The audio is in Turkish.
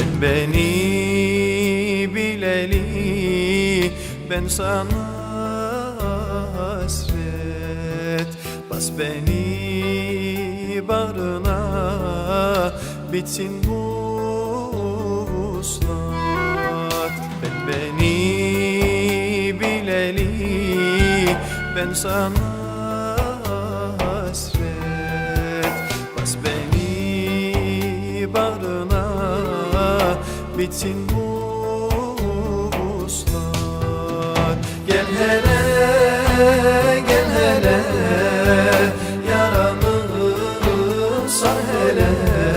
Ben beni bileli Ben sana hasret. Bas beni barına Bitsin bu uslat Ben beni bileli Ben sana hasret. Bas beni barına Bitsin bu uslat Gel hele gel hele Yaramı sar hele